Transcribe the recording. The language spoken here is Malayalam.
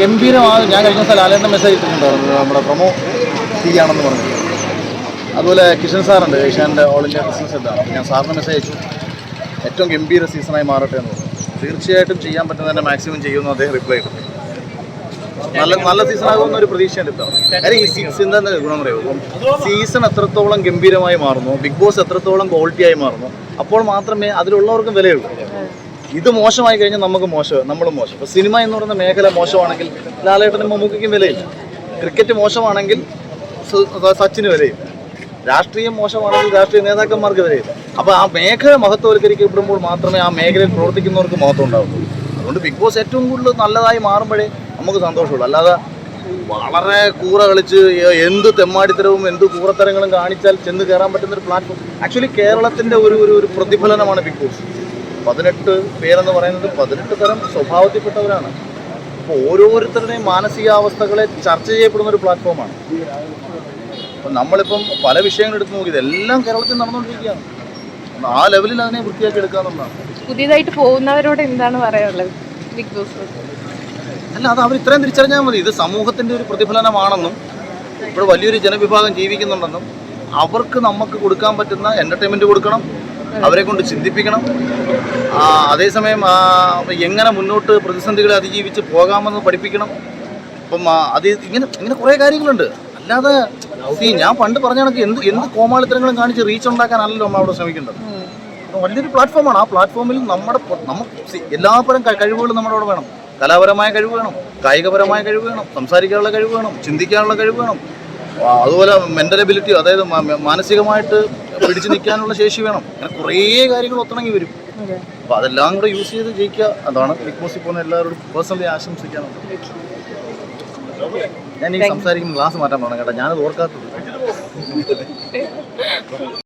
ഗംഭീരമാണ് ഞാൻ കഴിഞ്ഞ ദിവസം ലാലേട്ടൻ മെസ്സേജ് ഇട്ടിട്ടുണ്ടായിരുന്നു. നമ്മുടെ പ്രൊമോ തീയാണെന്ന് പറഞ്ഞു അതുപോലെ കിഷൻ സാറുണ്ട് ഏഷ്യാന്റെ ഓൾ ഇന്ത്യ ബിസിനസ് ഹെഡാണ് ഞാൻ സാറിന് മെസ്സേജ് അയച്ചു. ഏറ്റവും ഗംഭീര സീസണായി മാറട്ടെ എന്ന് പറഞ്ഞു. തീർച്ചയായിട്ടും ചെയ്യാൻ പറ്റുന്നതിന്റെ മാക്സിമം ചെയ്യുമെന്ന് അദ്ദേഹം റിപ്ലൈ ഇട്ടു. നല്ല നല്ല സീസൺ ആകുമെന്ന് ഒരു പ്രതീക്ഷയുണ്ട് കാര്യം ഈ സീസണിന്റെ തന്നെ ഗുണം പറയുമോ സീസൺ എത്രത്തോളം ഗംഭീരമായി മാറുന്നു ബിഗ് ബോസ് എത്രത്തോളം ക്വാളിറ്റിയായി മാറുന്നു അപ്പോൾ മാത്രമേ അതിലുള്ളവർക്കും വിലയുള്ളൂ. ഇത് മോശമായി കഴിഞ്ഞാൽ നമുക്ക് മോശമാണ് നമ്മളും മോശം. ഇപ്പോൾ സിനിമ എന്ന് പറയുന്ന മേഖല മോശമാണെങ്കിൽ ലാലേട്ടനും മമ്മൂക്കും വിലയില്ല. ക്രിക്കറ്റ് മോശമാണെങ്കിൽ സച്ചിന് വിലയില്ല. രാഷ്ട്രീയം മോശമാണെങ്കിൽ രാഷ്ട്രീയ നേതാക്കന്മാർക്ക് വിലയില്ല. അപ്പോൾ ആ മേഖല മഹത്വവൽക്കരിക്കപ്പെടുമ്പോൾ മാത്രമേ ആ മേഖലയിൽ പ്രവർത്തിക്കുന്നവർക്ക് മഹത്വം ഉണ്ടാവുള്ളൂ. അതുകൊണ്ട് ബിഗ് ബോസ് ഏറ്റവും കൂടുതൽ നല്ലതായി മാറുമ്പോഴേ നമുക്ക് സന്തോഷമുള്ളൂ. അല്ലാതെ വളരെ കൂറ കളിച്ച് എന്ത് തെമ്മാടിത്തരവും എന്ത് കൂറത്തരങ്ങളും കാണിച്ചാൽ ചെന്ന് കയറാൻ പറ്റുന്ന ഒരു പ്ലാറ്റ്ഫോം ആക്ച്വലി കേരളത്തിന്റെ ഒരു ഒരു ഒരു പ്രതിഫലനമാണ് ബിഗ് ബോസ് പതിനെട്ട് പേരെന്ന് പറയുന്നത് പതിനെട്ട് തരം സ്വഭാവത്തിൽപ്പെട്ടവരാണ്. അപ്പോൾ ഓരോരുത്തരുടെയും മാനസികാവസ്ഥകളെ ചർച്ച ചെയ്യപ്പെടുന്ന ഒരു പ്ലാറ്റ്ഫോമാണ്. അപ്പം നമ്മളിപ്പം പല വിഷയങ്ങൾ എടുത്ത് നോക്കി ഇതെല്ലാം കേരളത്തിൽ നടന്നുകൊണ്ടിരിക്കുകയാണ്. ആ ലെവലിൽ അതിനെ വൃത്തിയാക്കി എടുക്കുക എന്നുള്ളതാണ്. പുതിയതായിട്ട് പോകുന്നവരോട് എന്താണ് പറയാനുള്ളത്? ബിഗ് ബോസ് അല്ല അത് അവർ ഇത്രയും തിരിച്ചറിഞ്ഞാൽ മതി. ഇത് സമൂഹത്തിന്റെ ഒരു പ്രതിഫലനമാണെന്നും ഇവിടെ വലിയൊരു ജനവിഭാഗം ജീവിക്കുന്നുണ്ടെന്നും അവർക്ക് നമുക്ക് കൊടുക്കാൻ പറ്റുന്ന എന്റർടൈൻമെന്റ് കൊടുക്കണം അവരെ കൊണ്ട് ചിന്തിപ്പിക്കണം. അതേസമയം എങ്ങനെ മുന്നോട്ട് പ്രതിസന്ധികളെ അതിജീവിച്ച് പോകാമെന്ന് പഠിപ്പിക്കണം. അപ്പം അത് ഇങ്ങനെ ഇങ്ങനെ കുറേ കാര്യങ്ങളുണ്ട്. അല്ലാതെ ഞാൻ പണ്ട് പറഞ്ഞ കണക്ക് എന്ത് എന്ത് കോമാളിത്തരങ്ങളും കാണിച്ച് റീച്ച് ഉണ്ടാക്കാനല്ലല്ലോ നമ്മൾ അവിടെ ശ്രമിക്കേണ്ടത്. വലിയൊരു പ്ലാറ്റ്ഫോമാണ് ആ പ്ലാറ്റ്ഫോമിൽ നമ്മുടെ നമുക്ക് എല്ലാ എല്ലാത്തരം കഴിവുകളും നമ്മുടെ അവിടെ വേണം. കലാപരമായ കഴിവ് വേണം. കായികപരമായ കഴിവ് വേണം. സംസാരിക്കാനുള്ള കഴിവ് വേണം. ചിന്തിക്കാനുള്ള കഴിവ് വേണം. അതുപോലെ മെന്റൽ എബിലിറ്റി അതായത് മാനസികമായിട്ട് പിടിച്ചു നിൽക്കാനുള്ള ശേഷി വേണം. അങ്ങനെ കുറേ കാര്യങ്ങൾ ഒത്തിണങ്ങി വരും. അപ്പോൾ അതെല്ലാം കൂടെ യൂസ് ചെയ്ത് ജയിക്കുക. അതാണ് ബിഗ് ബോസിൽ പോകുന്ന എല്ലാവരോടും പേഴ്സണലി ആശംസിക്കാനുള്ളത്. ഞാൻ ഈ സംസാരിക്കുമ്പോൾ ഗ്ലാസ് മാറ്റാൻ പോകണം കേട്ടോ. ഞാനത് ഓർക്കാത്തത്.